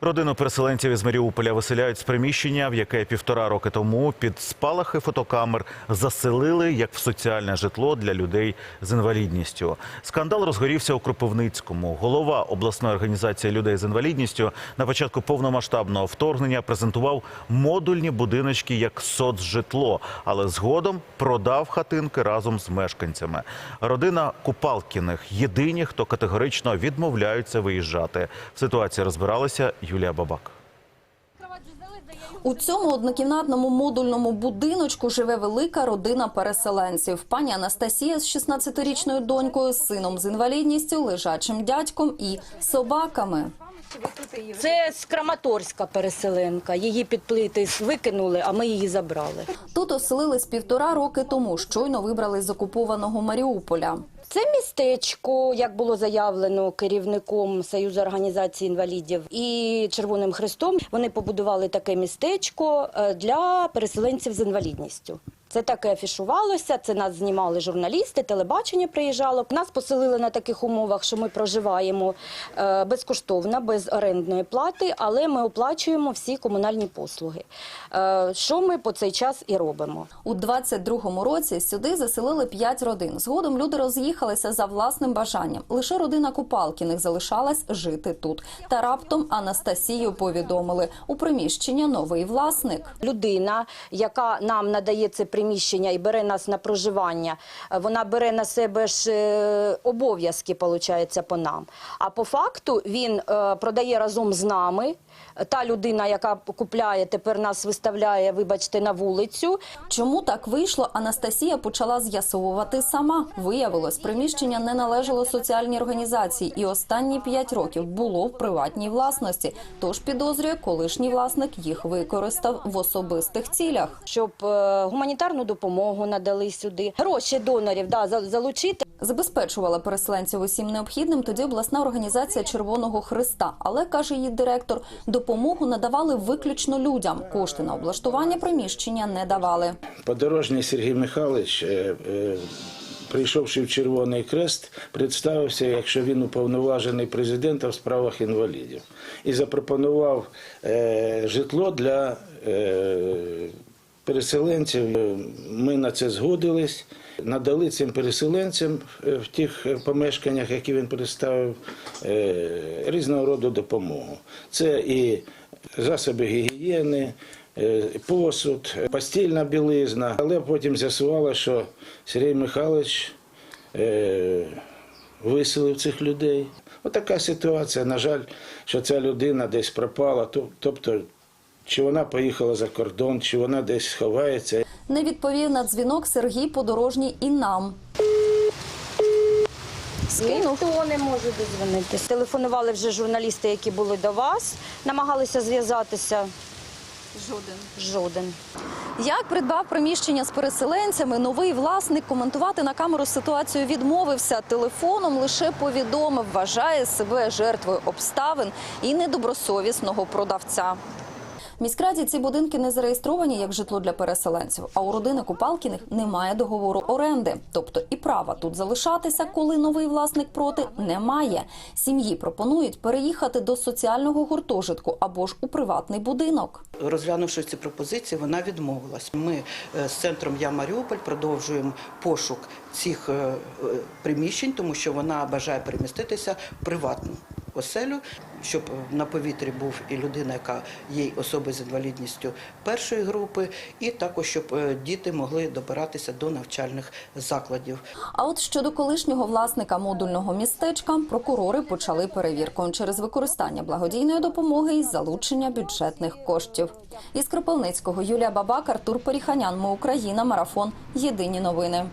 Родину переселенців із Маріуполя виселяють з приміщення, в яке півтора роки тому під спалахи фотокамер заселили як в соціальне житло для людей з інвалідністю. Скандал розгорівся у Кропивницькому. Голова обласної організації людей з інвалідністю на початку повномасштабного вторгнення презентував модульні будиночки як соцжитло, але згодом продав хатинки разом з мешканцями. Родина Купалкіних єдині, хто категорично відмовляються виїжджати. В ситуації розбиралася Юлія Бабак. У цьому однокімнатному модульному будиночку живе велика родина переселенців. Пані Анастасія з 16-річною донькою, сином з інвалідністю, лежачим дядьком і собаками. Це з Краматорська переселенка. Її під плити викинули, а ми її забрали. Тут оселились півтора роки тому. Щойно вибрали з окупованого Маріуполя. Це містечко, як було заявлено керівником Союзу організації інвалідів і Червоним Хрестом. Вони побудували таке містечко е, для переселенців з інвалідністю. Це так і афішувалося. Це нас знімали журналісти, телебачення приїжджало. Нас поселили на таких умовах, що ми проживаємо е, безкоштовно, без орендної плати, але ми оплачуємо всі комунальні послуги. Е, Що ми по цей час і робимо. У 22-му році сюди заселили п'ять родин. Згодом люди роз'їхалися за власним бажанням. Лише родина Купалкіних залишалась жити тут. Та раптом Анастасію повідомили у приміщення новий власник. Людина, яка нам надає це приміщення і бере нас на проживання, е, вона бере на себе ж е, обов'язки, виходить, по нам. А по факту він е, продає разом з нами. Та людина, яка купляє, тепер нас виставляє, вибачте, на вулицю. Чому так вийшло? Анастасія почала з'ясовувати сама. Виявилось, приміщення не належало соціальній організації, і останні п'ять років було в приватній власності. Тож підозрює, колишній власник їх використав в особистих цілях. Щоб е, гуманітарну допомогу надали сюди, гроші донорів да, залучити. Забезпечувала переселенців усім необхідним тоді обласна організація Червоного Христа. Але каже її директор, допомогу надавали виключно людям. Кошти на облаштування приміщення не давали. Подорожній Сергій Михайлович, е, е, прийшовши в Червоний Крест, представився, якщо він уповноважений президента в справах інвалідів, і запропонував е, житло для е, переселенців. Ми на це згодились. Надали цим переселенцям е, в тих помешканнях, які він представив, різного роду допомогу. Це і засоби гігієни, посуд, е, постільна білизна. Але потім з'ясувало, що Сергій Михайлович е, виселив цих людей. Отака ситуація. На жаль, що ця людина десь пропала. Тобто, чи вона поїхала за кордон, чи вона десь ховається. Не відповів на дзвінок Сергій Подорожній і нам. Скинув. Ніхто не може дозвонитися. Телефонували вже журналісти, які були до вас, намагалися зв'язатися. Жоден. Жоден. Як придбав приміщення з переселенцями, новий власник коментувати на камеру ситуацію відмовився. Телефоном лише повідомив, вважає себе жертвою обставин і недобросовісного продавця. Міськраді ці будинки не зареєстровані як житло для переселенців, а у родини Купалкіних немає договору оренди. Тобто і права тут залишатися, коли новий власник проти, немає. Сім'ї пропонують переїхати до соціального гуртожитку або ж у приватний будинок. Розглянувши ці пропозиції, вона відмовилась. Ми е, з центром Я Маріуполь продовжуємо пошук цих е, е, приміщень, тому що вона бажає переміститися в приватну оселю, щоб на повітрі був і людина, яка є особою з інвалідністю першої групи, і також щоб е, діти могли добиратися до навчальних закладів. А от щодо колишнього власника модульного містечка, прокурори почали перевірку через використання благодійної допомоги і залучення бюджетних коштів. Із Кропивницького Юлія Бабак, Артур Поріханян. Ми Україна. Марафон. Єдині новини.